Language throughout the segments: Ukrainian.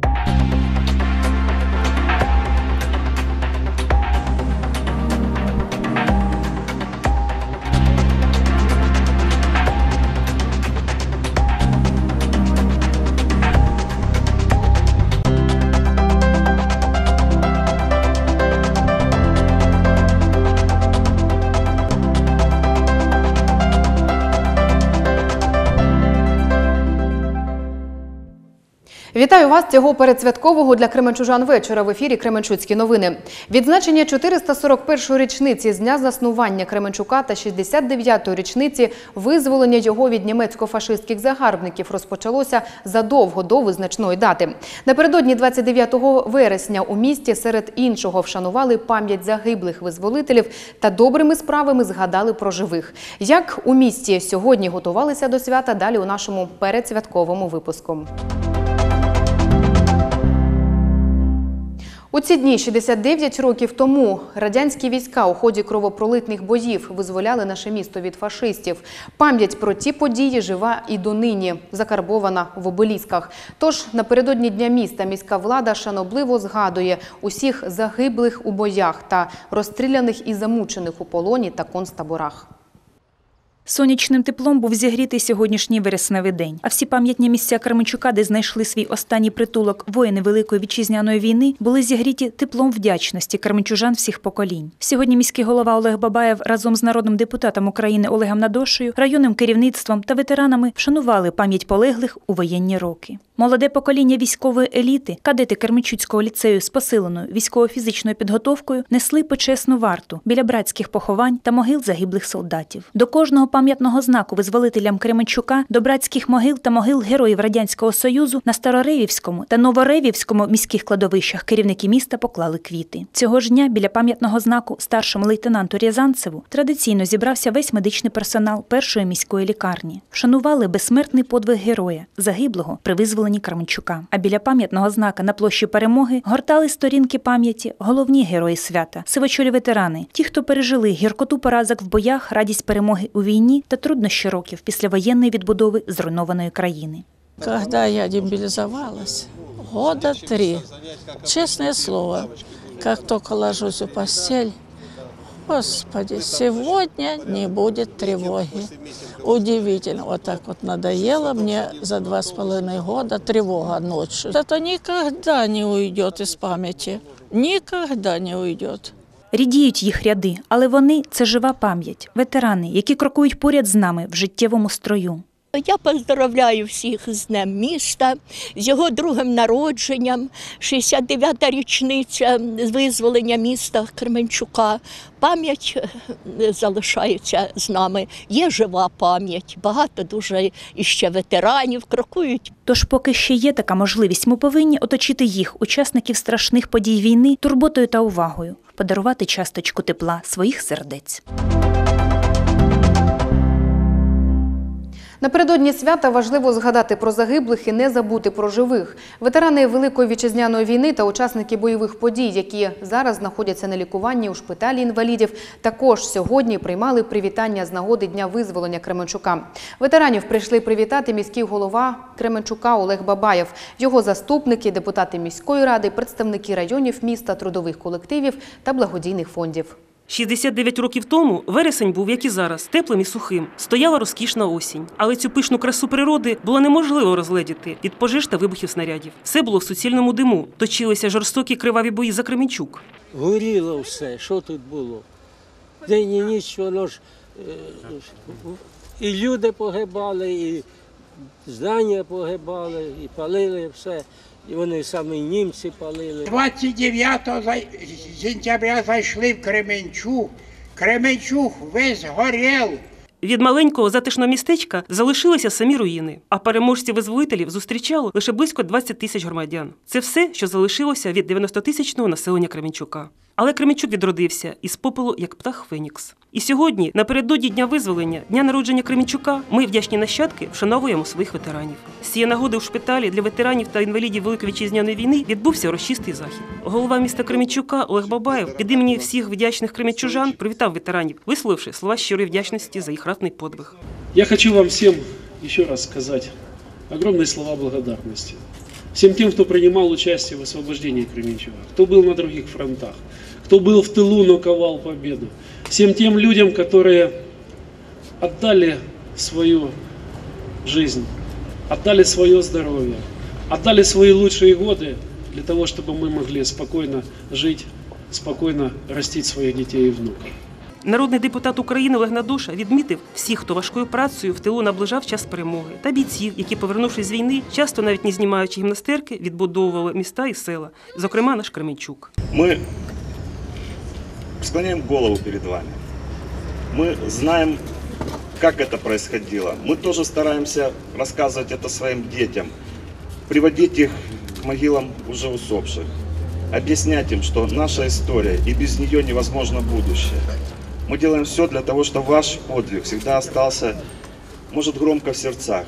you Вітаю вас цього передсвяткового для кременчужан вечора в ефірі Кременчуцькі новини. Відзначення 441-ї річниці з дня заснування Кременчука та 69-ї річниці визволення його від німецько-фашистських загарбників розпочалося задовго до визначної дати. Напередодні 29 вересня у місті серед іншого вшанували пам'ять загиблих визволителів та добрими справами згадали про живих. Як у місті сьогодні готувалися до свята, далі у нашому передсвятковому випуску. У ці дні 69 років тому радянські війська у ході кровопролитних боїв визволяли наше місто від фашистів. Пам'ять про ті події жива і донині, закарбована в обелісках. Тож напередодні дня міста міська влада шанобливо згадує усіх загиблих у боях та розстріляних і замучених у полоні та концтаборах. Сонячним теплом був зігрітий сьогоднішній вересневий день. А всі пам'ятні місця Кременчука, де знайшли свій останній притулок воїни Великої вітчизняної війни, були зігріті теплом вдячності кременчужан всіх поколінь. Сьогодні міський голова Олег Бабаєв разом з народним депутатом України Олегом Надошею, районним керівництвом та ветеранами вшанували пам'ять полеглих у воєнні роки. Молоде покоління військової еліти, кадети Кермичуцького ліцею з посиленою військово-фізичною підготовкою несли почесну варту біля братських поховань та могил загиблих солдатів. До кожного пам'ятного знаку визволителям Кременчука, до братських могил та могил героїв Радянського Союзу на Староревівському та Новоревівському міських кладовищах керівники міста поклали квіти. Цього ж дня біля пам'ятного знаку старшому лейтенанту Рязанцеву традиційно зібрався весь медичний персонал першої міської лікарні. Вшанували безсмертний подвиг героя, загиблого при визволенні Кременчука. А біля пам'ятного знака на площі перемоги гортали сторінки пам'яті головні герої свята, сивочолі ветерани, ті, хто пережили гіркоту поразок в боях, радість перемоги у війні та труднощі років післявоєнної відбудови зруйнованої країни. Когда я демобилизовалась, года три, честное слово, как только ложусь в постель, Господи, сегодня не будет тревоги. Удивительно, вот так вот надоело мне за два с половиной года тревога ночью. Это никогда не уйдет из памяти, никогда не уйдет. Рідіють їх ряди, але вони це жива пам'ять, ветерани, які крокують поряд з нами в життєвому строю. Я поздравляю всіх з Днем міста, з його другим народженням, 69-та річниця визволення міста Кременчука. Пам'ять е, залишається з нами. Є жива пам'ять, багато дуже іще ветеранів крокують Тож, поки ще є така можливість, ми повинні оточити їх, учасників страшних подій війни, турботою та увагою, подарувати часточку тепла своїх сердець. Напередодні свята важливо згадати про загиблих і не забути про живих. Ветерани Великої вітчизняної війни та учасники бойових подій, які зараз знаходяться на лікуванні у шпиталі інвалідів, також сьогодні приймали привітання з нагоди Дня визволення Кременчука. Ветеранів прийшли привітати міський голова Кременчука Олег Бабаєв, його заступники, депутати міської ради, представники районів міста, трудових колективів та благодійних фондів. 69 років тому вересень був, як і зараз, теплим і сухим. Стояла розкішна осінь. Але цю пишну красу природи було неможливо розгледіти від пожеж та вибухів снарядів. Все було в суцільному диму. Точилися жорстокі криваві бої за Кременчук. Горіло все, що тут було? День і ніч воно ж е, і люди погибали, і здання погибали, і палили все. І вони самі німці палили. 29 за- сентября зайшли в Кременчуг. Кременчуг весь горів. Від маленького затишного містечка залишилися самі руїни, а переможців визволителів зустрічало лише близько 20 тисяч громадян. Це все, що залишилося від 90-тисячного населення Кременчука. Але Кременчук відродився із попелу, як птах Фенікс. І сьогодні, напередодні дня визволення, дня народження Кременчука, ми, вдячні нащадки, вшановуємо своїх ветеранів. З цієї нагоди у шпиталі для ветеранів та інвалідів Великої вітчизняної війни відбувся урочистий захід. Голова міста Кременчука Олег Бабаєв від імені всіх вдячних кременчужан привітав ветеранів, висловивши слова щирої вдячності за їх ратний подвиг. Я хочу вам всем еще раз сказать огромные слова благодарности всем тем, кто принимал участие в освобождении Кременчуга, кто был на других фронтах, кто был в тылу, но ковал победу, всем тем людям, которые отдали свою жизнь, отдали свое здоровье, отдали свои лучшие годы для того, чтобы мы могли спокойно жить, спокойно растить своих детей и внуков. Народний депутат України Олег Надуша відмітив всіх, хто важкою працею в тилу наближав час перемоги, та бійців, які, повернувшись з війни, часто навіть не знімаючи гімнастерки, відбудовували міста і села, зокрема наш Кременчук. Мы склоняем голову перед вами. Мы знаем, как это происходило. Мы тоже стараемся рассказывать это своим детям, приводить их к могилам уже усопших, объяснять им, что наша история и без нее невозможно будущее. Мы делаем все для того, чтобы ваш подвиг всегда остался, может, громко в сердцах,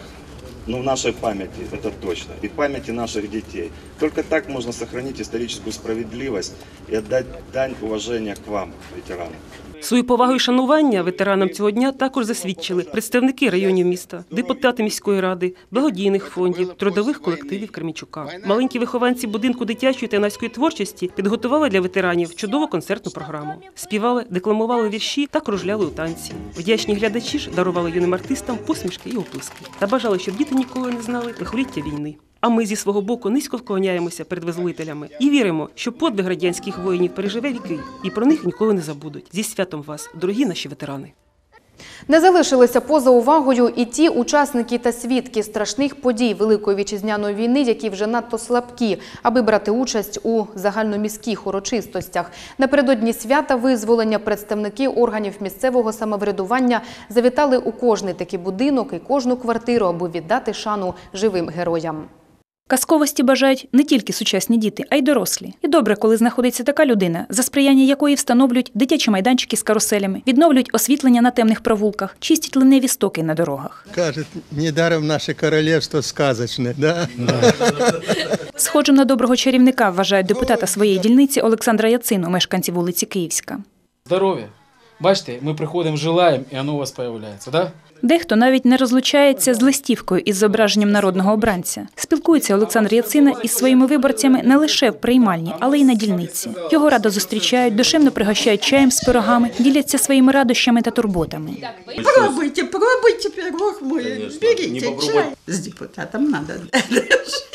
но в нашей памяти, это точно, и памяти наших детей. Только так можно сохранить историческую справедливость и отдать дань уважения к вам, ветеранам. Свою повагу і шанування ветеранам цього дня також засвідчили представники районів міста, депутати міської ради, благодійних фондів, трудових колективів Кременчука. Маленькі вихованці будинку дитячої та юнацької творчості підготували для ветеранів чудову концертну програму. Співали, декламували вірші та кружляли у танці. Вдячні глядачі ж дарували юним артистам посмішки і оплески та бажали, щоб діти ніколи не знали лихоліття війни. А ми зі свого боку низько вклоняємося перед визволителями і віримо, що подвиг радянських воїнів переживе віки, і про них ніколи не забудуть. Зі святом вас, дорогі наші ветерани! Не залишилися поза увагою і ті учасники та свідки страшних подій Великої вітчизняної війни, які вже надто слабкі, аби брати участь у загальноміських урочистостях. Напередодні свята визволення представники органів місцевого самоврядування завітали у кожний такий будинок і кожну квартиру, аби віддати шану живим героям. Казковості бажають не тільки сучасні діти, а й дорослі. І добре, коли знаходиться така людина, за сприяння якої встановлюють дитячі майданчики з каруселями, відновлюють освітлення на темних провулках, чистять линеві стоки на дорогах. Кажет, недаром наше королевство сказочное, да? Схожим на доброго чарівника вважають депутата своєї дільниці Олександра Яцину, мешканці вулиці Київська. Здоров'я. Бачите, ми приходимо, желаємо, і воно у вас з'являється, да? Дехто навіть не розлучається з листівкою із зображенням народного обранця. Спілкується Олександр Яцина із своїми виборцями не лише в приймальні, але й на дільниці. Його радо зустрічають, душевно пригощають чаєм з пирогами, діляться своїми радощами та турботами. Пробуйте, пробуйте пирог мой. беріть чай. з депутатом надо.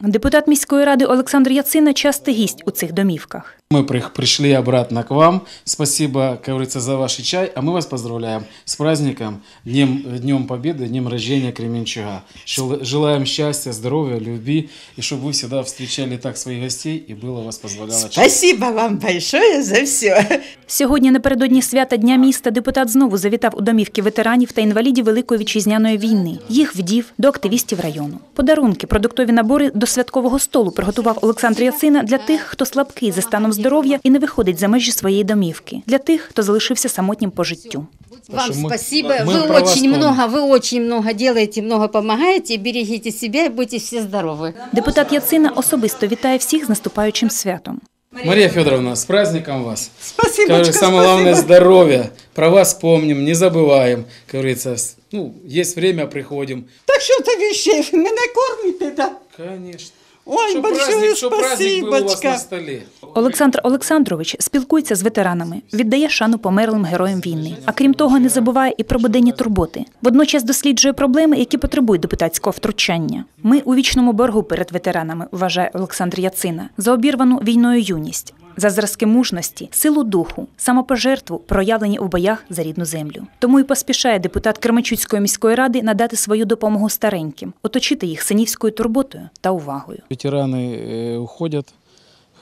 Депутат міської ради Олександр Яцина часто гість у цих домівках. Мы при- пришли обратно к вам. Спасибо, как говорится, за ваш чай. А мы вас поздравляем с праздником, Днем, Днем Победы, Днем рождения Кременчуга. Шел- Желаем счастья, здоровья, любви, и чтобы вы всегда встречали так своих гостей, и было вас позволяло чай. Спасибо вам большое за все. Сьогодні напередодні свята Дня міста депутат знову завітав у домівки ветеранів та інвалідів Великої вітчизняної війни, їх вдів до активістів району. Подарунки, продуктові набори до святкового столу приготував Олександр Яцина для тих, хто слабкий за станом здоров'я і не виходить за межі своєї домівки, для тих, хто залишився самотнім по життю. Потому Вам что мы- спасибо. мы вы про вас очень помним. много, вы очень много делаете, много помогаете. Берегите себя и будьте все здоровы. Депутат Яцина особисто вітає всіх з наступаючим святом. Мария Федоровна, с праздником вас. Спасибо. Говорю, самое главное здоровье. Про вас помним, не забываем. Как говорится, ну, есть время, приходим. Так що то вещей, мене кормите, да? Конечно. Ой, большое праздник, чтоб праздник вас на спасибочка. Олександр Олександрович спілкується з ветеранами, віддає шану померлим героям війни. А крім того, не забуває і про буденні турботи. Водночас досліджує проблеми, які потребують депутатського втручання. Ми у вічному боргу перед ветеранами, вважає Олександр Яцина, за обірвану війною юність За зразки мужності, силу духу, самопожертву, проявлені у боях за рідну землю. Тому і поспішає депутат Кременчуцької міської ради надати свою допомогу стареньким, оточити їх синівською турботою та увагою. Ветераны э, уходят, э,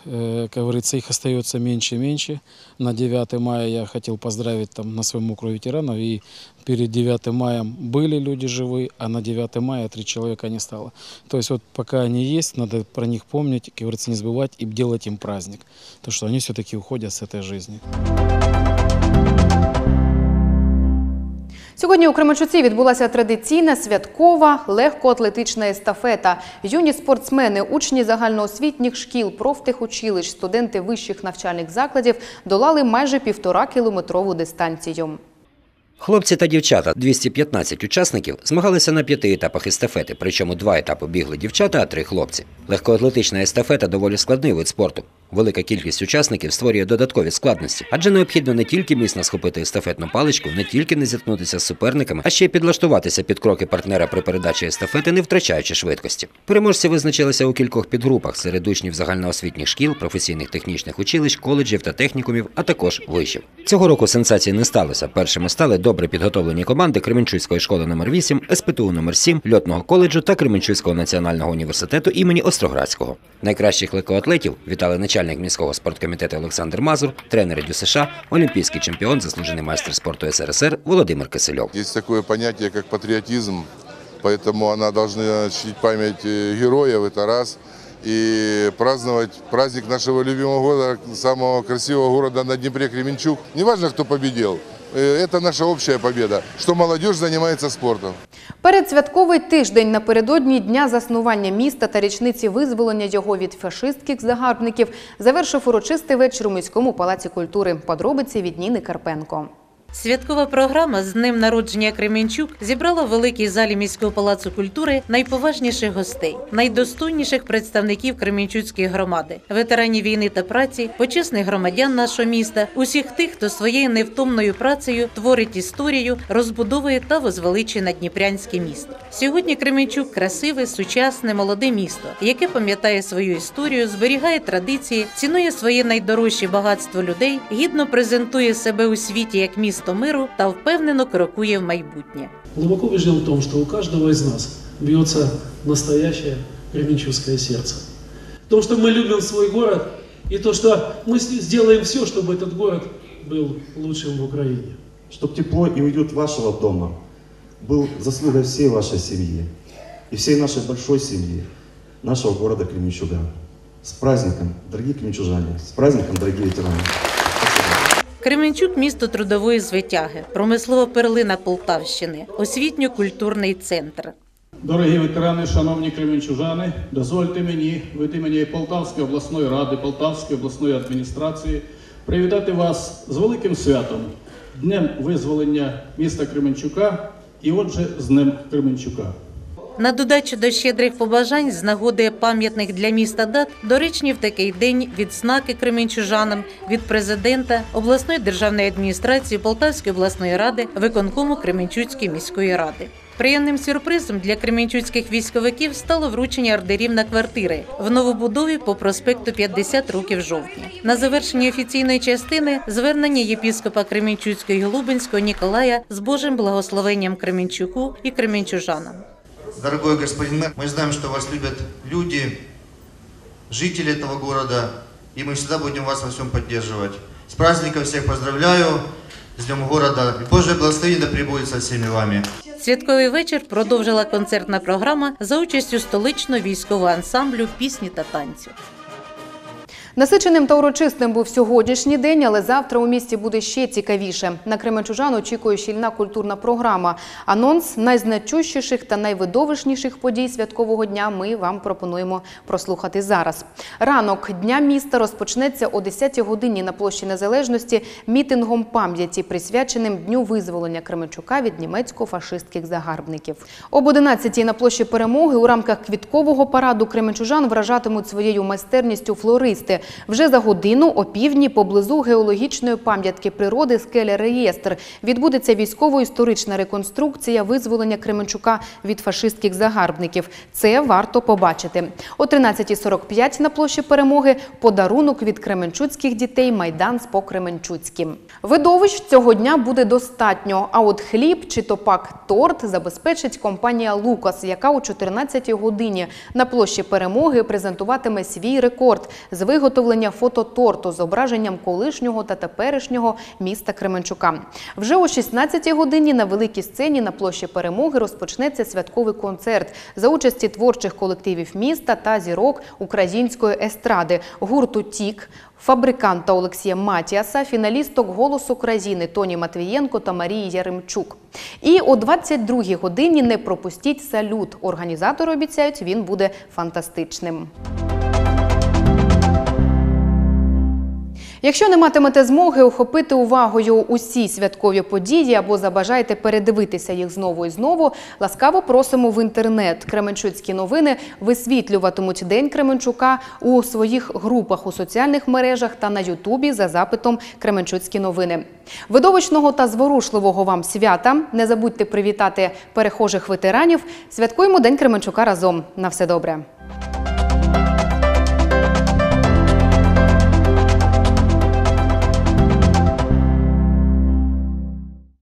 как говорится, их остается меньше и меньше. На 9 мая я хотел поздравить там на своем округе ветеранов, и перед 9 маем были люди живые, а на 9 мая три человека не стало. То есть вот пока они есть, надо про них помнить, как говорится, не забывать и делать им праздник, то что они все-таки уходят с этой жизни. Сьогодні у Кременчуці відбулася традиційна святкова легкоатлетична естафета. Юні спортсмени, учні загальноосвітніх шкіл, профтехучилищ, студенти вищих навчальних закладів долали майже півтора кілометрову дистанцію. Хлопці та дівчата, 215 учасників, змагалися на п'яти етапах естафети, причому два етапи бігли дівчата, а три хлопці. Легкоатлетична естафета доволі складний вид спорту. Велика кількість учасників створює додаткові складності, адже необхідно не тільки міцно схопити естафетну паличку, не тільки не зіткнутися з суперниками, а ще й підлаштуватися під кроки партнера при передачі естафети, не втрачаючи швидкості. Переможці визначилися у кількох підгрупах серед учнів загальноосвітніх шкіл, професійних технічних училищ, коледжів та технікумів, а також вишів. Цього року сенсації не сталося. Першими стали добре підготовлені команди Кременчуцької школи номер 8 СПТУ номер 7 льотного коледжу та Кременчуцького національного університету імені Остроградського. Найкращих легкоатлетів вітали начальник міського спорткомітету Олександр Мазур, тренери ДЮСШ, олімпійський чемпіон, заслужений майстер спорту СРСР Володимир Кисельов. Есть такое понятие, как патриотизм, поэтому она должна чтить память э, героев, это раз, и праздновать праздник нашего любимого города, самого красивого города на Днепре Кременчук. Неважно, кто победил, э, это наша общая победа, что молодежь занимается спортом. Передсвятковий тиждень напередодні дня заснування міста та річниці визволення його від фашистських загарбників завершив урочистий вечір у міському палаці культури. Подробиці від Ніни Карпенко. Святкова програма з днем народження Кременчук зібрала в великій залі міського палацу культури найповажніших гостей, найдостойніших представників Кременчуцької громади, ветеранів війни та праці, почесних громадян нашого міста, усіх тих, хто своєю невтомною працею творить історію, розбудовує та возвеличує надніпрянське місто. Сьогодні Кременчук красиве, сучасне, молоде місто, яке пам'ятає свою історію, зберігає традиції, цінує своє найдорожче багатство людей, гідно презентує себе у світі як місто місто миру та впевнено крокує в майбутнє. Глубоко вважаємо в тому, що у кожного з нас б'ється настояще кременчуське серце. Тому що ми любимо свій город і то, що ми зробимо все, щоб цей город був лучшим в Україні. Щоб тепло і уют вашого дому був заслугою всієї вашої сім'ї і всієї нашої великої сім'ї, нашого города Кременчуга. С праздником, дорогие кремчужане! С праздником, дорогие ветераны! Кременчук місто трудової звитяги, промислова перлина Полтавщини, освітньо-культурний центр. Дорогі ветерани, шановні кременчужани, дозвольте мені від імені Полтавської обласної ради, Полтавської обласної адміністрації привітати вас з великим святом, Днем визволення міста Кременчука і отже з Днем Кременчука. На додачу до щедрих побажань з нагоди пам'ятних для міста дат доречні в такий день відзнаки кременчужанам від президента, обласної державної адміністрації Полтавської обласної ради, виконкому Кременчуцької міської ради. Приємним сюрпризом для кременчуцьких військовиків стало вручення ордерів на квартири в новобудові по проспекту 50 років жовтня. На завершенні офіційної частини звернення єпіскопа Кременчуцького і Глубинського Ніколая з Божим благословенням Кременчуку і кременчужанам. Дорогой господин мэр, мы знаем, что вас любят люди, жители этого города, и мы всегда будем вас во всем поддерживать. С праздником всех поздравляю, с Днем города. И Божье благословение да пребудет со всеми вами. Святковий вечір продовжила концертна програма за участю столичного військового ансамблю пісні та танцю. Насиченим та урочистим був сьогоднішній день, але завтра у місті буде ще цікавіше. На Кременчужан очікує щільна культурна програма. Анонс найзначущіших та найвидовищніших подій святкового дня ми вам пропонуємо прослухати зараз. Ранок Дня міста розпочнеться о 10-й годині на площі Незалежності мітингом пам'яті, присвяченим Дню визволення Кременчука від німецько-фашистських загарбників. Об 11-й на площі Перемоги у рамках квіткового параду кременчужан вражатимуть своєю майстерністю флористи. Вже за годину о півдні поблизу геологічної пам'ятки природи скеля Реєстр відбудеться військово-історична реконструкція визволення Кременчука від фашистських загарбників. Це варто побачити. О 13.45 на площі Перемоги подарунок від кременчуцьких дітей Майдан з по-кременчуцьким. Видовищ цього дня буде достатньо. А от хліб чи то пак торт забезпечить компанія Лукас, яка о 14 годині на площі Перемоги презентуватиме свій рекорд з виготовлення фототорту з зображенням колишнього та теперішнього міста Кременчука. Вже о 16 годині на великій сцені на площі Перемоги розпочнеться святковий концерт за участі творчих колективів міста та зірок української естради гурту Тік. Фабриканта Олексія Матіаса, фіналісток «Голос України» Тоні Матвієнко та Марії Яремчук. І о 22-й годині не пропустіть салют. Організатори обіцяють, він буде фантастичним. Якщо не матимете змоги ухопити увагою усі святкові події або забажаєте передивитися їх знову і знову, ласкаво просимо в інтернет. Кременчуцькі новини висвітлюватимуть День Кременчука у своїх групах у соціальних мережах та на Ютубі за запитом Кременчуцькі новини. Видовищного та зворушливого вам свята. Не забудьте привітати перехожих ветеранів. Святкуємо День Кременчука разом. На все добре.